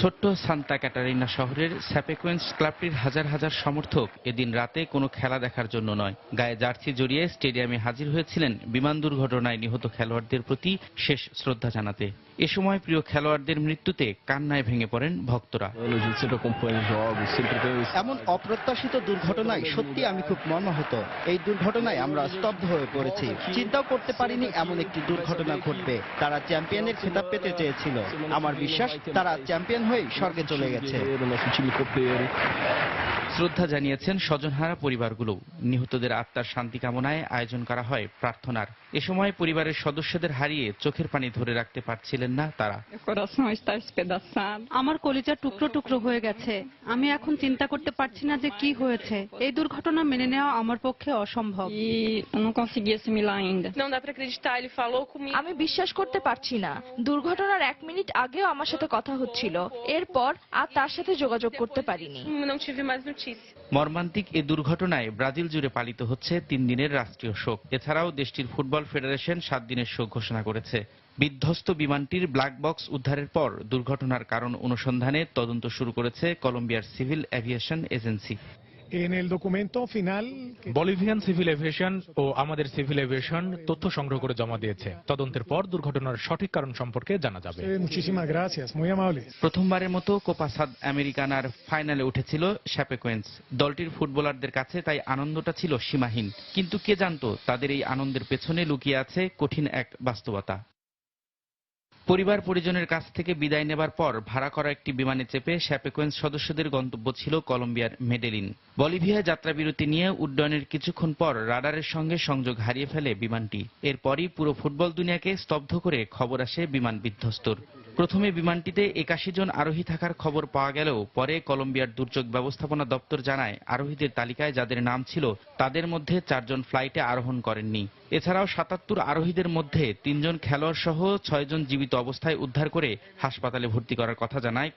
ছোট্ট Santa Catalina শহরের স্যাপেকুয়েন্স ক্লাবটির হাজার হাজার সমর্থক এদিন রাতে কোনো খেলা দেখার জন্য নয়। গায়ে জার্সি জড়িয়ে স্টেডিয়ামে হাজির হয়েছিলেন বিমান দুর্ঘটনায় নিহত খেলোয়াড়দের প্রতি শেষ শ্রদ্ধা জানাতে। এ সময় প্রিয় খেলোয়াড়দের মৃত্যুতে কান্নায় ভেঙে পড়েন ভক্তরা। এমন অপ্রত্যাশিত দুর্ঘটনায় সত্যি আমি খুব মর্মাহত। এই দুর্ঘটনায় আমরা স্তব্ধ হয়ে পড়েছি। চিন্তাও করতে পারিনি এমন একটি দুর্ঘটনা ঘটবে। তারা চ্যাম্পিয়নের খেতাব পেতে চেয়েছিল। আমার বিশ্বাস, তারা চ্যাম্পিয়ন হয়েই স্বর্গে চলে গেছে. শ্রদ্ধা জানিয়েছেন স্বজনহারা পরিবারগুলো। নিহতদের আত্মার শান্তি কামনায় আয়োজন করা হয় প্রার্থনার। এ সময় পরিবারের সদস্যদের হারিয়ে চোখের পানি ধরে রাখতে পারছিলেন না তারা. আমার কলিজা টুকরো টুকরো হয়ে গেছে। আমি এখন চিন্তা করতে পারছি না যে কি হয়েছে। এই দুর্ঘটনা মেনে নেওয়া আমার পক্ষে অসম্ভব। E. আমি বিশ্বাস করতে পারছি না। দুর্ঘটনার এক মিনিট আগেও আমার সাথে কথা হচ্ছিল। এরপর আর তার সাথে যোগাযোগ করতে পারিনি. মর্মান্তিক এ দুর্ঘটনায় ব্রাজিল জুড়ে পালিত হচ্ছে তিন দিনের রাষ্ট্রীয় শোক। এছাড়াও দেশটির ফুটবল ফেডারেশন সাত দিনের শোক ঘোষণা করেছে। বিধ্বস্ত বিমানটির ব্ল্যাক বক্স উদ্ধারের পর দুর্ঘটনার কারণ অনুসন্ধানে তদন্ত শুরু করেছে কলম্বিয়ার civil aviation agency. En el documento final Bolivian civil aviation ও আমাদের সিভিল এভিয়েশন তথ্য সংগ্রহ করে জমা দিয়েছে। তদন্তের পর দুর্ঘটনার সঠিক কারণ সম্পর্কে জানা যাবে. প্রথমবারের মতো কোপা সাদ আমেরিকানার ফাইনালে উঠেছিল শ্যাপেকোয়েন্স দলটির ফুটবলারদের কাছে তাই আনন্দটা ছিল সীমাহীন। কিন্তু কে জানতো তাদের এই আনন্দের পেছনে লুকিয়ে আছে কঠিন এক বাস্তবতা। পরিবার পরিজনের কাছ থেকে বিদায় নেবার পর ভাড়া করা একটি বিমানে চেপে শ্যাপেকোয়েন্স সদস্যদের গন্তব্য ছিল কলম্বিয়ার মেডেলিন। বলিভিয়া যাত্রাবিরতি নিয়ে উড্ডয়নের কিছুক্ষণ পর রাডারের সঙ্গে সংযোগ হারিয়ে ফেলে বিমানটি। এরপরই পুরো ফুটবল দুনিয়াকে স্তব্ধ করে খবর আসে বিমান বিধ্বস্তর। প্রথমে বিমানটিতে একাশি জন আরোহী থাকার খবর পাওয়া গেলেও পরে কলম্বিয়ার দুর্যোগ ব্যবস্থাপনা দপ্তর জানায়, আরোহীদের তালিকায় যাদের নাম ছিল তাদের মধ্যে চারজন ফ্লাইটে আরোহণ করেননি। এছাড়াও সাতাত্তর আরোহীদের মধ্যে তিনজন খেলোয়াড় সহ ছয়জন জীবিত অবস্থায় উদ্ধার করে হাসপাতালে ভর্তি করার কথা জানায়